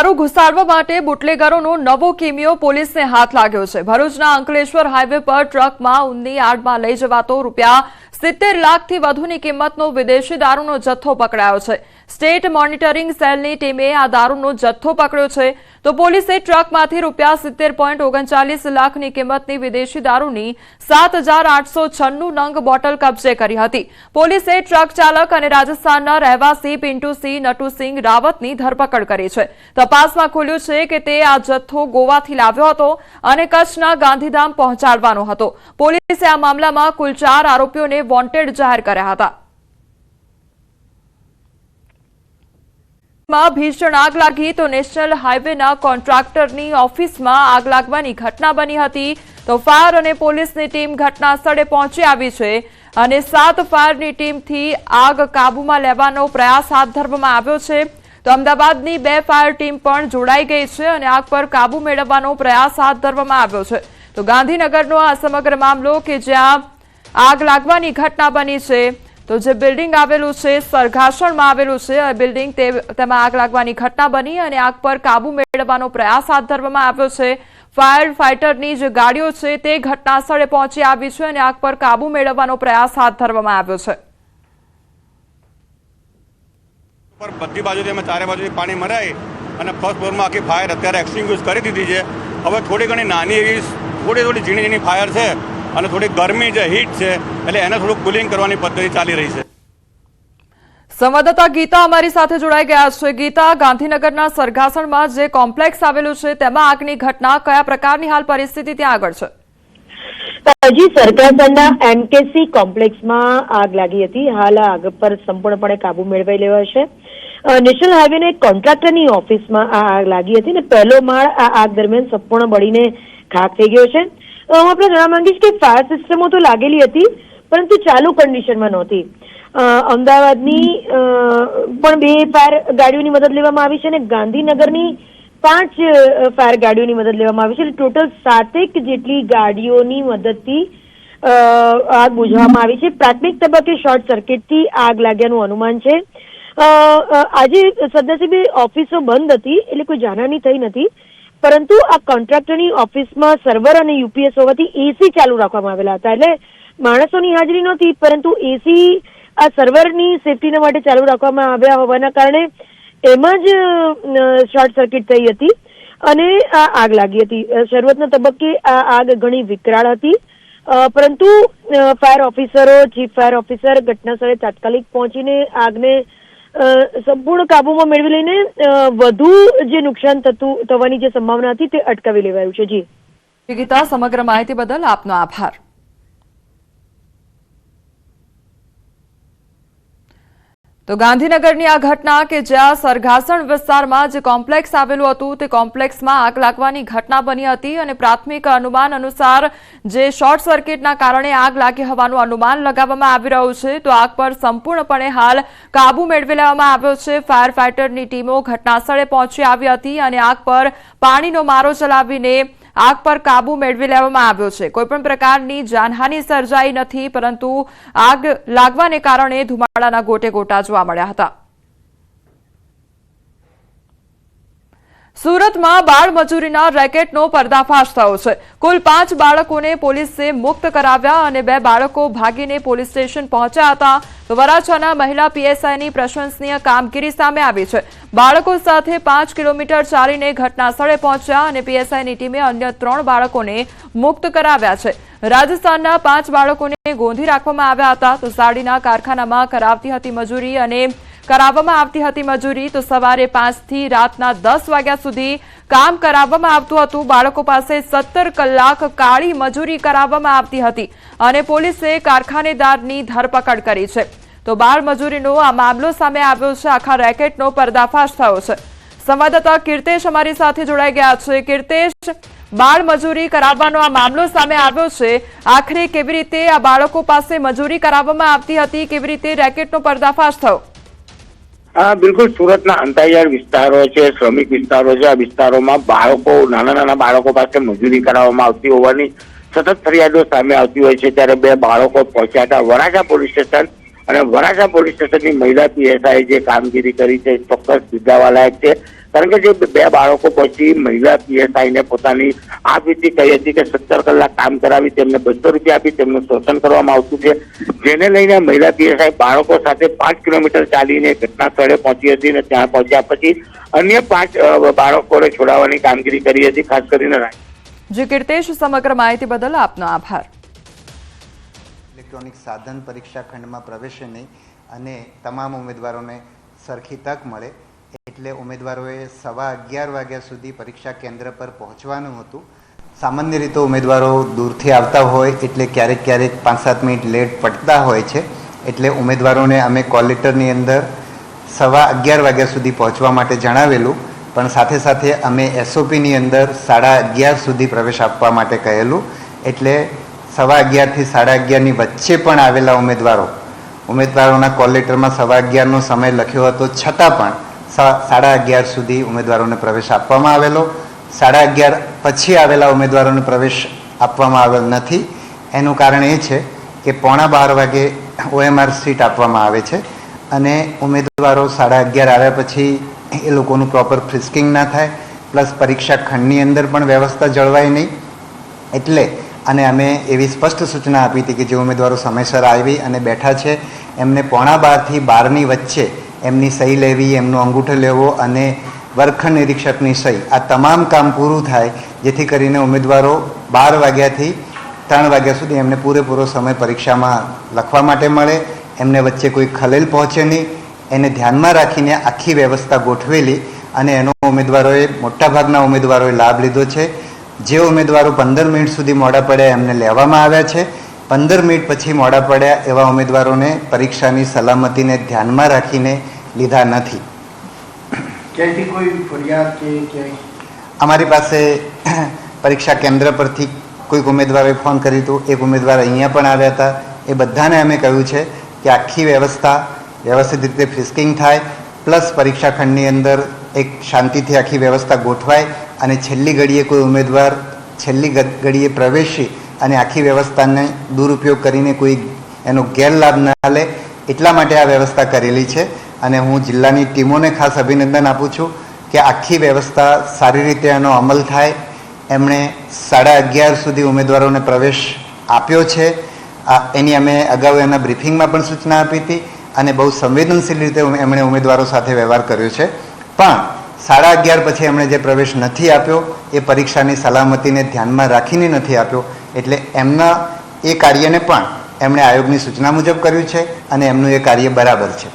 દારૂ ઘુસાડવા માટે બુટલેગરોનો નવો કિમિયો પોલીસને હાથ લાગ્યો છે. ભરૂચના અંકલેશ્વર હાઈવે પર ટ્રકમાં ઊનની આડમાં લઈ જવાતો રૂપિયા સિત્તેર લાખથી વધુની કિંમતનો વિદેશી દારૂનો જથ્થો પકડાયો છે. સ્ટેટ મોનિટરિંગ સેલની ટીમે આ દારૂનો જથ્થો પકડ્યો છે. તો પોલીસે ટ્રકમાંથી રૂપિયા સિત્તેર પોઈન્ટ ઓગણચાલીસ લાખની કિંમતની વિદેશી દારૂની સાત હજાર આઠસો છન્નું નંગ બોટલ કબજે કરી હતી. પોલીસે ટ્રક ચાલક અને રાજસ્થાનના રહેવાસી પિન્ટુસિંહ, નટુસિંહ રાવતની ધરપકડ કરી છે. તપાસમાં ખુલ્યું છે કે તે આ જથ્થો ગોવાથી લાવ્યો હતો અને કચ્છના ગાંધીધામ પહોંચાડવાનો હતો. પોલીસે આ મામલામાં કુલ ચાર આરોપીઓને વોન્ટેડ જાહેર કર્યા હતા. માં ભીષણ આગ લાગી તો નેશનલ હાઈવેના કોન્ટ્રાક્ટરની ઓફિસમાં આગ લાગવાની ઘટના બની હતી. તો ફાયર અને પોલીસની ટીમ ઘટના સ્થળે પહોંચી આવી છે અને સાત ફાયરની ટીમથી આગ કાબૂમાં લેવાનો પ્રયાસ હાથ ધરવામાં આવ્યો છે. તો અમદાવાદની બે ફાયર ટીમ પણ જોડાઈ ગઈ છે અને આગ પર કાબુ મેળવવાનો પ્રયાસ હાથ ધરવામાં આવ્યો છે. તો ગાંધીનગરનો આ સમગ્ર મામલો કે જ્યાં આગ લાગવાની ઘટના બની છે. તો જે બિલ્ડિંગ આવેલું છે, સરઘાસણમાં આવેલું છે, આ બિલ્ડિંગ તેમાં આગ લાગવાની ઘટના બની અને આગ પર કાબુ મેળવવાનો પ્રયાસ હાથ ધરવામાં આવ્યો છે. ફાયર ફાઇટરની જે ગાડીઓ છે, તે ઘટના સ્થળે પહોંચી આવી છે અને આગ પર કાબુ મેળવવાનો પ્રયાસ હાથ ધરવામાં આવ્યો છે. બધી બાજુથી ચારે બાજુથી પાણી મરાય અને ફર્સ્ટ ફ્લોરમાં આખી ફાયર અત્યારે એક્સટિંગ્યુઝ કરી દીધી છે. હવે થોડી ઘણી નાની એવી, થોડી થોડી ઝીણી ઝીણી ફાયર છે. અને થોડી ગરમી છે હીટ છે એટલે એને થોડું કુલિંગ કરવાની પદ્ધતિ ચાલી રહી છે. સંવાદદાતા ગીતા અમારી સાથે જોડાઈ ગયા છે. ગીતા ગાંધીનગરના સરઘાસણમાં જે કોમ્પ્લેક્સ આવેલું છે તેમાં આગની ઘટના કયા પ્રકારની હાલ પરિસ્થિતિ ત્યાં આગળ છે? હજી સરકારના એમકેસી કોમ્પ્લેક્સમાં આગ લાગી હતી. હાલ આ આગ પર સંપૂર્ણપણે કાબુ મેળવાઈ લેવાયો છે. નેશનલ હાઈવેના એક કોન્ટ્રાક્ટરની ઓફિસમાં આ આગ લાગી હતી ને પહેલો માળ આ આગ દરમિયાન સંપૂર્ણ બળીને ખાક થઈ ગયો છે. અ, હું આપણે જણાવવા માંગીશ કે ફાયર સિસ્ટમો તો લાગેલી હતી પરંતુ ચાલુ કન્ડિશનમાં નહોતી. અમદાવાદની પણ બે ફાયર ગાડીઓની મદદ લેવામાં આવી છે અને ગાંધીનગરની પાંચ ફાયર ગાડીઓની મદદ લેવામાં આવી છે. એટલે ટોટલ સાતેક જેટલી ગાડીઓની મદદથી આગ બુઝવામાં આવી છે. પ્રાથમિક તબક્કે શોર્ટ સર્કિટથી આગ લાગ્યાનું અનુમાન છે. આજે સદનસીબે ઓફિસો બંધ હતી એટલે કોઈ જાનહાની થઈ નથી. પરંતુ આ કોન્ટ્રાક્ટરની ઓફિસમાં સર્વર અને યુપીએસ હોવાથી એસી ચાલુ રાખવામાં આવેલા હતા. એટલે માણસોની હાજરી નહોતી, પરંતુ એસી આ સર્વરની સેફટીના માટે ચાલુ રાખવામાં આવ્યા હોવાના કારણે એમાં જ શોર્ટ સર્કિટ થઈ હતી અને આ આગ લાગી હતી. શરૂઆતના તબક્કે આ આગ ઘણી વિકરાળ હતી. પરંતુ ફાયર ઓફિસરો, ચીફ ફાયર ઓફિસર ઘટના સ્થળે તાત્કાલિક પહોંચીને આગને સંપૂર્ણ કાબુમાં મેળવી લઈને વધુ જે નુકસાન થતું, થવાની જે સંભાવના હતી તે અટકાવી લેવાયું છે. જી. વિગીતા, સમગ્ર માહિતી બદલ આપનો આભાર. તો ગાંધીનગરની આ ઘટના કે જ્યાં સરઘાસણ વિસ્તારમાં જે કોમ્પ્લેક્સ આવેલું હતું, તે કોમ્પ્લેક્સમાં આગ લાગવાની ઘટના બની હતી અને પ્રાથમિક અનુમાન અનુસાર જે શોર્ટ સર્કિટના કારણે આગ લાગી હોવાનું અનુમાન લગાવવામાં આવી રહ્યું છે, તો આગ પર સંપૂર્ણપણે હાલ કાબુ મેળવી લેવામાં આવ્યો છે. ફાયર ફાઇટરની ટીમો ઘટનાસ્થળે પહોંચી આવી હતી અને આગ પર પાણીનો મારો ચલાવીને આગ પર કાબુ મેળવી લેવામાં આવ્યો છે. કોઈપણ પ્રકારની જાનહાનિ સર્જાઈ નથી, પરંતુ આગ લાગવાને કારણે ધુમાડાના ગોટે ગોટા જોવા મળ્યા હતા. સુરતમાં બાળ મજૂરીના રેકેટનો પર્દાફાશ થયો છે. કુલ પાંચ બાળકોને પોલીસે મુક્ત કરાવ્યા અને બે બાળકો ભાગીને પોલીસ સ્ટેશન પહોંચ્યા હતા. તો વરાછાના મહિલા પીએસઆઈની પ્રશંસનીય કામગીરી સામે આવી છે. બાળકો સાથે પાંચ કિલોમીટર ચાલીને ઘટના સ્થળે પહોંચ્યા અને પીએસઆઈની ટીમે અન્ય ત્રણ બાળકોને મુક્ત કરાવ્યા છે. રાજસ્થાનના પાંચ બાળકોને ગોંધી રાખવામાં આવ્યા હતા. તો સાડીના કારખાનામાં કરાવતી હતી મજૂરી અને કરાવવામાં આવતી હતી મજૂરી તો સવારે પાંચથી રાતના દસ વાગ્યા સુધી કામ કરાવવામાં આવતું હતું. બાળકો પાસે સત્તર કલાક કાળી મજૂરી કરાવવામાં આવતી હતી અને પોલીસે કારખાનેદારની ધરપકડ કરી છે. તો બાળ મજૂરીનો આ મામલો સામે આવ્યો છે. આખા રેકેટનો પર્દાફાશ થયો છે. સંવાદદાતા કીર્તેશ અમારી સાથે જોડાઈ ગયા છે. કીર્તેશ, બાળ મજૂરી કરાવવાનો આ મામલો સામે આવ્યો છે. આખરે કેવી રીતે આ બાળકો પાસે મજૂરી કરાવવામાં આવતી હતી? કેવી રીતે રેકેટનો પર્દાફાશ થયો? હા, બિલકુલ સુરતના અંતરિયાળ વિસ્તારો છે, શ્રમિક વિસ્તારો છે, આ વિસ્તારોમાં બાળકો, નાના નાના બાળકો પાસે મજૂરી કરાવવામાં આવતી હોવાની સતત ફરિયાદો સામે આવતી હોય છે. ત્યારે બે બાળકો પહોંચ્યા હતા. વરાછા પોલીસ સ્ટેશન અને વરાછા પોલીસ સ્ટેશનની મહિલા પીએસઆઈ જે કામગીરી કરી છે ચોક્કસ બિરદાવા લાયક છે. કારણ કે જે બે બાળકો પછી મહિલા પીએસઆઈને પોતાની પોતાની આપવીતી કહી હતી કે સત્તર કલાક કામ કરાવી, તેમને બસો રૂપિયા આપી, તેમનું શોષણ કરવામાં આવતું છે. જેને લઈને મહિલા પીએસઆઈ બાળકો સાથે પાંચ કિલોમીટર ચાલીને ઘટના સ્થળે પહોંચી હતી અને ત્યાં પહોંચ્યા પછી અન્ય પાંચ બાળકોને છોડાવવાની કામગીરી કરી હતી, ખાસ કરીને જી, કીર્તેશ, સમગ્ર માહિતી બદલ આપનો આભાર. ઇલેક્ટ્રોનિક સાધન પરીક્ષા ખંડમાં પ્રવેશે નહીં અને તમામ ઉમેદવારોને સરખી તક મળે. એટલે ઉમેદવારોએ સવા અગિયાર વાગ્યા સુધી પરીક્ષા કેન્દ્ર પર પહોંચવાનું હતું. સામાન્ય રીતે ઉમેદવારો દૂરથી આવતા હોય એટલે ક્યારેક ક્યારેક પાંચ સાત મિનિટ લેટ પડતા હોય છે. એટલે ઉમેદવારોને અમે કોલ લેટરની અંદર સવા અગિયાર વાગ્યા સુધી પહોંચવા માટે જણાવેલું. પણ સાથે સાથે અમે એસઓપીની અંદર સાડા અગિયાર સુધી પ્રવેશ આપવા માટે કહેલું. એટલે સવા અગિયારથી સાડા અગિયારની વચ્ચે પણ આવેલા ઉમેદવારો. ઉમેદવારોના કોલ લેટરમાં સવા અગિયારનો સમય લખ્યો હતો. છતાં પણ સાડા અગિયાર સુધી ઉમેદવારોને પ્રવેશ આપવામાં આવેલો. સાડા અગિયાર પછી આવેલા ઉમેદવારોને પ્રવેશ આપવામાં આવેલ નથી. એનું કારણ એ છે કે પોણા બાર વાગે ઓએમઆર સીટ આપવામાં આવે છે અને ઉમેદવારો સાડા અગિયાર આવ્યા પછી એ લોકોનું પ્રોપર ફ્રિસ્કિંગ ના થાય. પ્લસ પરીક્ષા ખંડની અંદર પણ વ્યવસ્થા જળવાય નહીં. એટલે અને અમે એવી સ્પષ્ટ સૂચના આપી હતી કે જે ઉમેદવારો સમયસર આવી અને બેઠા છે, એમને પોણા બારથી બારની વચ્ચે એમની સહી લેવી, એમનો અંગૂઠો લેવો અને વર્ગખંડ નિરીક્ષકની સહી. આ તમામ કામ પૂરું થાય જેથી કરીને ઉમેદવારો બાર વાગ્યાથી ત્રણ વાગ્યા સુધી એમને પૂરેપૂરો સમય પરીક્ષામાં લખવા માટે મળે. એમને વચ્ચે કોઈ ખલેલ પહોંચે નહીં. એને ધ્યાનમાં રાખીને આખી વ્યવસ્થા ગોઠવેલી અને એનો ઉમેદવારોએ, મોટાભાગના ઉમેદવારોએ લાભ લીધો છે. જે ઉમેદવારો પંદર મિનિટ સુધી મોડા પડ્યા એમને લેવામાં આવ્યા છે. પંદર મિનિટ પછી મોડા પડ્યા એવા ઉમેદવારોને પરીક્ષાની સલામતીને ધ્યાનમાં રાખીને લીધા નથી. અમારી પાસે પરીક્ષા કેન્દ્ર પરથી કોઈક ઉમેદવારે ફોન કર્યું હતું. એક ઉમેદવાર અહીંયા પણ આવ્યા હતા. એ બધાને અમે કહ્યું છે કે આખી વ્યવસ્થા વ્યવસ્થિત રીતે ફિસ્કિંગ થાય પ્લસ પરીક્ષા ખંડની અંદર એક શાંતિથી આખી વ્યવસ્થા ગોઠવાય અને છેલ્લી ઘડીએ કોઈ ઉમેદવાર છેલ્લી ઘડીએ પ્રવેશી અને આખી વ્યવસ્થાને દુરુપયોગ કરીને કોઈ એનો ગેરલાભ ના લે એટલા માટે આ વ્યવસ્થા કરેલી છે. અને હું જિલ્લાની ટીમોને ખાસ અભિનંદન આપું છું કે આખી વ્યવસ્થા સારી રીતે એનો અમલ થાય. એમણે સાડા અગિયાર સુધી ઉમેદવારોને પ્રવેશ આપ્યો છે. એની અમે અગાઉ એના બ્રિફિંગમાં પણ સૂચના આપી હતી અને બહુ સંવેદનશીલ રીતે એમણે ઉમેદવારો સાથે વ્યવહાર કર્યો છે. પણ સાડા અગિયાર પછી એમણે જે પ્રવેશ નથી આપ્યો એ પરીક્ષાની સલામતીને ધ્યાનમાં રાખીને નથી આપ્યો. એટલે એમના એ કાર્યને પણ એમણે આયોગની સૂચના મુજબ કર્યું છે અને એમનું એ કાર્ય બરાબર છે.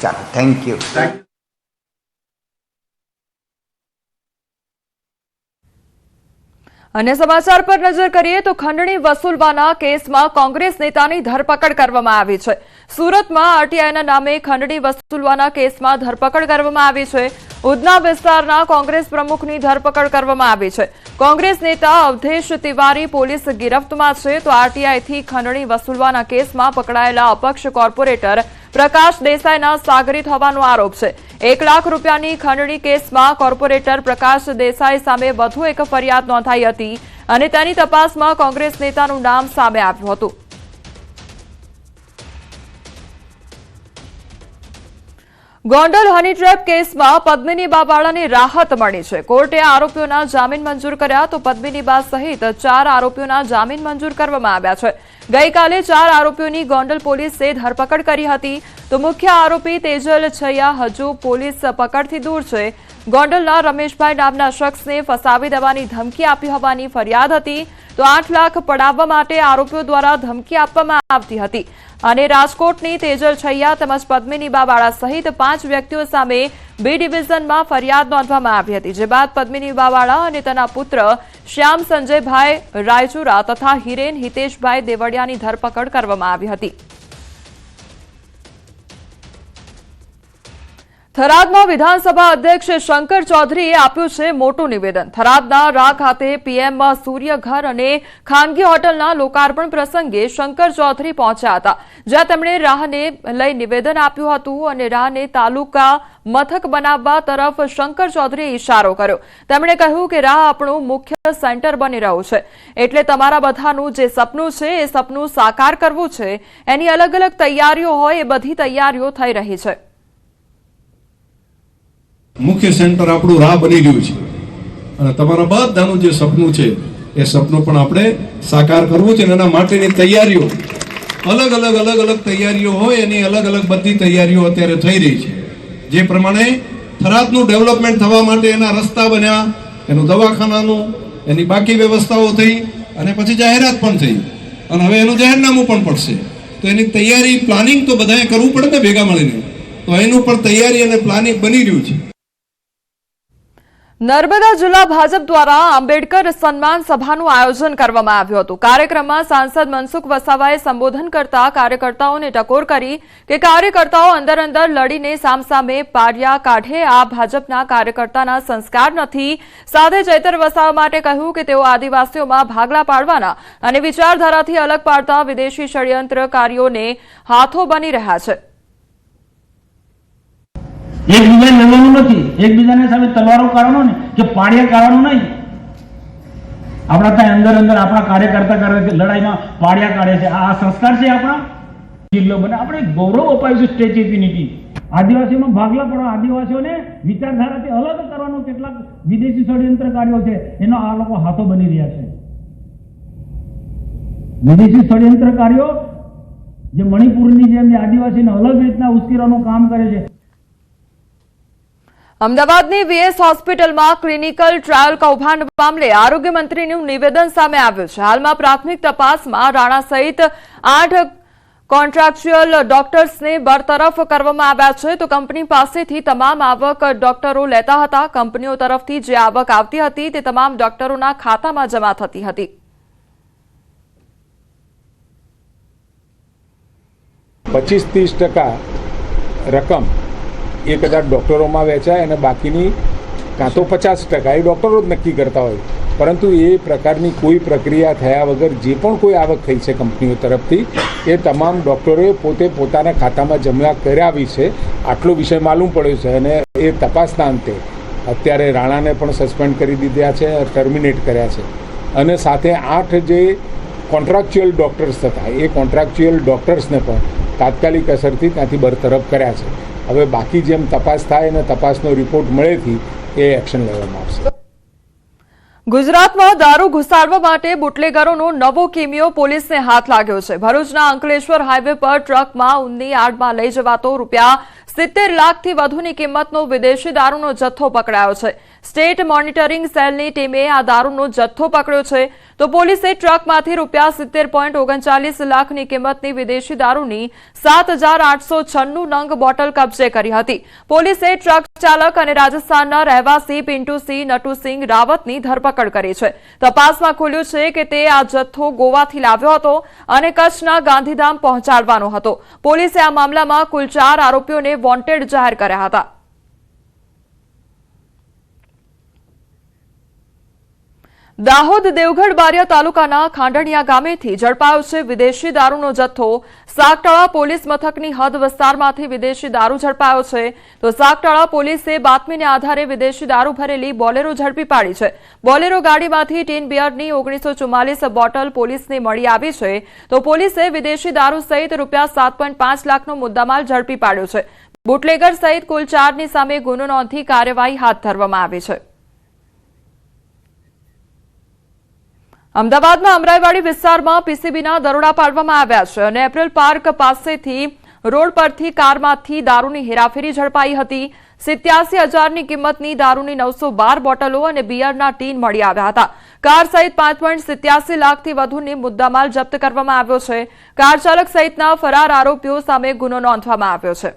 ચાલો થેન્ક યુ અન્ય સમાચાર પર નજર કરીએ તો ખંડણી વસૂલવાના કેસમાં કોંગ્રેસ નેતાની ધરપકડ કરવામાં આવી છે. સુરતમાં આરટીઆઈના નામે ખંડણી વસૂલવાના કેસમાં ધરપકડ કરવામાં આવી છે. ઉધના વિસ્તારના કોંગ્રેસ પ્રમુખની ધરપકડ કરવામાં આવી છે. કોંગ્રેસ નેતા અવધેશ તિવારી પોલીસ ગિરફ્તમાં છે તો આરટીઆઈથી ખંડણી વસૂલવાના કેસમાં પકડાયેલા અપક્ષ કોર્પોરેટર પ્રકાશ દેસાઈના સાગરીત હોવાનો આરોપ છે. એક લાખ રૂપિયાની ખંડણી કેસમાં કોર્પોરેટર પ્રકાશ દેસાઈ સામે વધુ એક ફરિયાદ નોંધાઈ હતી અને તેની તપાસમાં કોંગ્રેસ નેતાનું નામ સામે આવ્યું હતું. ગોંડલ હની ટ્રેપ કેસમાં પદ્મિની બાવાળાને રાહત મળી છે. કોર્ટે આરોપીઓના જામીન મંજૂર કર્યા તો પદ્મિની બા સહિત ચાર આરોપીઓના જામીન મંજૂર કરવામાં આવ્યા છે. ગઈકાલે ચાર આરોપીઓની ગોંડલ પોલીસે ધરપકડ કરી હતી. તો મુખ્ય આરોપી તેજલ છૈયા હજુ પોલીસ પકડથી દૂર છે. ગોંડલના રમેશભાઈ નામના શખ્સને ફસાવી દેવાની ધમકી આપી હોવાની ફરિયાદ હતી. તો આઠ લાખ પડાવવા માટે આરોપીઓ દ્વારા ધમકી આપવામાં આવતી હતી. અને રાજકોટની તેજલ છૈયા તેમજ પદ્મિની બાવાળા સહિત પાંચ વ્યક્તિઓ સામે બી ડિવિઝનમાં ફરિયાદ નોંધવામાં આવી હતી, જે બાદ પદ્મિની બાવાળા અને તેના પુત્ર શ્યામ સંજયભાઈ રાયચુરા તથા હિરેન હિતેશભાઈ દેવડિયાની ધરપકડ કરવામાં આવી હતી. થરાદમાં વિધાનસભા અધ્યક્ષ શંકર ચૌધરીએ આપ્યું છે મોટું નિવેદન. થરાદના રા ખાતે પીએમ સૂર્યઘર અને ખાનગી હોટલના લોકાર્પણ પ્રસંગે શંકર ચૌધરી પહોંચ્યા હતા, જ્યાં તેમણે રાહને લઈ નિવેદન આપ્યું હતું અને રાહને તાલુકા મથક બનાવવા તરફ શંકર ચૌધરીએ ઇશારો કર્યો. તેમણે કહ્યું કે રાહ આપણું મુખ્ય સેન્ટર બની રહ્યું છે, એટલે તમારા બધાનું જે સપનું છે એ સપનું સાકાર કરવું છે, એની અલગ અલગ તૈયારીઓ હોય એ બધી તૈયારીઓ થઈ રહી છે. મુખ્ય સેન્ટર આપણું રાહ બની રહ્યું છે. અને તમારા બધાનું જે સપનું છે, એ સપનું પણ આપણે સાકાર કરવું છે અને એના માટેની તૈયારીઓ. અલગ અલગ અલગ અલગ તૈયારીઓ હોય, એની અલગ અલગ બધી તૈયારીઓ અત્યારે થઈ રહી છે. જે પ્રમાણે થરાદનું ડેવલપમેન્ટ થવા માટે એના રસ્તા બન્યા, એનું દવાખાનાનું, એની બાકી વ્યવસ્થાઓ થઈ, અને પછી જાહેરાત પણ થઈ. અને હવે એનું જાહેરનામું પણ પડશે. તો એની તૈયારી, પ્લાનિંગ તો બધાએ કરવું પડે ને ભેગા મળીને. તો એનું પણ તૈયારી અને પ્લાનિંગ બની રહ્યું છે. નર્મદા જિલ્લા ભાજપ દ્વારા આંબેડકર સન્માન સભાનું આયોજન કરવામાં આવ્યું હતું. કાર્યક્રમમાં સાંસદ મનસુખ વસાવાએ સંબોધન કરતા કાર્યકર્તાઓને ટકોર કરી કે કાર્યકર્તાઓ અંદર અંદર લડીને સામસામે પાડ્યા કાઢે. આ ભાજપના કાર્યકર્તાના સંસ્કાર નથી. સાથે ચૈતર વસાવા માટે કહ્યું કે તેઓ આદિવાસીઓમાં ભાગલા પાડવાના અને વિચારધારાથી અલગ પાડતા વિદેશી ષડયંત્રકારીઓને હાથો બની રહ્યા છે. એકબીજાને લડવાનું નથી. એકબીજાને સામે તલવારો કાઢવાનો ને કે પાડિયા કાઢવાનું નહીં, આપણા ત્યાં અંદર અંદર આપણા કાર્યકર્તા કરે છે, લડાઈમાં પાડિયા કાઢે છે. આ સંસ્કાર છે આપણા. જિલ્લો બને. આપણે ગૌરવ અપાયું છે સ્ટેચ્યુ યુનિટી. આદિવાસીઓનો ભાગલા પડવા આદિવાસીઓને વિચારધારાથી અલગ કરવાનો કેટલાક વિદેશી ષડયંત્રકારીઓ છે. એનો આ લોકો હાથો બની રહ્યા છે. વિદેશી ષડયંત્રકારીઓ જે મણિપુરની જેમ આદિવાસીને અલગ રીતના ઉશ્કેરવાનું કામ કરે છે. અમદાવાદની વીએસ હોસ્પિટલમાં ક્લિનિકલ ટ્રાયલ કૌભાંડ મામલે આરોગ્ય મંત્રીનું નિવેદન સામે આવ્યું છે. હાલમાં પ્રાથમિક તપાસમાં રાણા સહિત આઠ કોન્ટ્રાક્ચ્યુઅલ ડોક્ટર્સને બરતરફ કરવામાં આવ્યા છે. તો કંપની પાસેથી તમામ આવક ડોક્ટરો લેતા હતા. કંપનીઓ તરફથી જે આવક આવતી હતી તે તમામ ડોક્ટરોના ખાતામાં જમા થતી હતી. પચીસ ત્રીસ ટકા રકમ એ હજાર ડૉક્ટરોમાં વેચાય અને બાકીની કાં તો પચાસ ટકા. એ ડૉક્ટરો જ નક્કી કરતા હોય. પરંતુ એ પ્રકારની કોઈ પ્રક્રિયા થયા વગર જે પણ કોઈ આવક થઈ છે કંપનીઓ તરફથી, એ તમામ ડૉક્ટરોએ પોતે પોતાના ખાતામાં જમા કરાવી છે. આટલો વિષય માલુમ પડ્યો છે અને એ તપાસના અંતે અત્યારે રાણાને પણ સસ્પેન્ડ કરી દીધા છે ટર્મિનેટ કર્યા છે. અને સાથે આઠ જે કોન્ટ્રાક્ચ્યુઅલ ડૉક્ટર્સ હતા, એ કોન્ટ્રાક્ચ્યુઅલ ડૉક્ટર્સને પણ તાત્કાલિક અસરથી ત્યાંથી બરતરફ કર્યા છે. હવે બાકી જેમ તપાસ થાય અને તપાસનો રિપોર્ટ મળેથી એ એક્શન લેવામાં આવશે. ગુજરાતમાં દારૂ ઘુસાડવા માટે બુટલેગરોનો નવો કેમિયો પોલીસને હાથ લાગ્યો છે. ભરૂચના અંકલેશ્વર હાઈવે પર ટ્રકમાં ઊનની આડમાં લઈ જવાતો રૂપિયા સિત્તેર લાખથી વધુની કિંમતનો વિદેશી દારૂનો જથ્થો પકડાયો છે. સ્ટેટ મોનિટરિંગ સેલની ટીમે આ દારૂનો જથ્થો પકડ્યો છે. તો પોલીસે ટ્રકમાંથી રૂપિયા સિત્તેર પોઈન્ટ ઓગણચાલીસ લાખની કિંમતની વિદેશી દારૂની સાત હજાર આઠસો છન્નું નંગ બોટલ કબજે કરી હતી. પોલીસે ટ્રક ચાલક અને રાજસ્થાનના રહેવાસી પિન્ટુસિંહ, નટુસિંહ રાવતની ધરપકડ કરી છે. તપાસમાં ખુલ્યું છે કે તે આ જથ્થો ગોવાથી લાવ્યો હતો અને કચ્છના ગાંધીધામ પહોંચાડવાનો હતો. પોલીસે આ મામલામાં કુલ ચાર આરોપીઓને વોન્ટેડ જાહેર કર્યા હતા. દાહોદ દેવગઢ બારિયા તાલુકાના ખાંડણિયા ગામેથી ઝડપાયો છે વિદેશી દારૂનો જથ્થો. સાગટાળા પોલીસ મથકની હદ વિસ્તારમાંથી વિદેશી દારૂ ઝડપાયો છે. તો સાગટાળા પોલીસે બાતમીને આધારે વિદેશી દારૂ ભરેલી બોલેરો ઝડપી પાડી છે. બોલેરો ગાડીમાંથી ટીન બિયરની ઓગણીસો બોટલ પોલીસને મળી આવી છે. તો પોલીસે વિદેશી દારૂ સહિત રૂપિયા સાત લાખનો મુદ્દામાલ ઝડપી પાડ્યો છે. બુટલેગર સહિત કુલ ચારની સામે ગુનો નોંધી કાર્યવાહી હાથ ધરવામાં આવી છે. અમદાવાદના અમરાઈવાડી વિસ્તારમાં પીસીબીના દરોડા પાડવામાં આવ્યા છે અને એપ્રિલ પાર્ક પાસેથી રોડ પરથી કારમાંથી દારૂની હેરાફેરી ઝડપાઈ હતી. સિત્યાસી હજારની કિંમતની દારૂની નવસો બાર બોટલો અને બિયરના ટીન મળી આવ્યા હતા. કાર સહિત પાંચ પોઈન્ટ સિત્યાસી લાખથી વધુની મુદ્દામાલ જપ્ત કરવામાં આવ્યો છે. કાર ચાલક સહિતના ફરાર આરોપીઓ સામે ગુનો નોંધવામાં આવ્યો છે.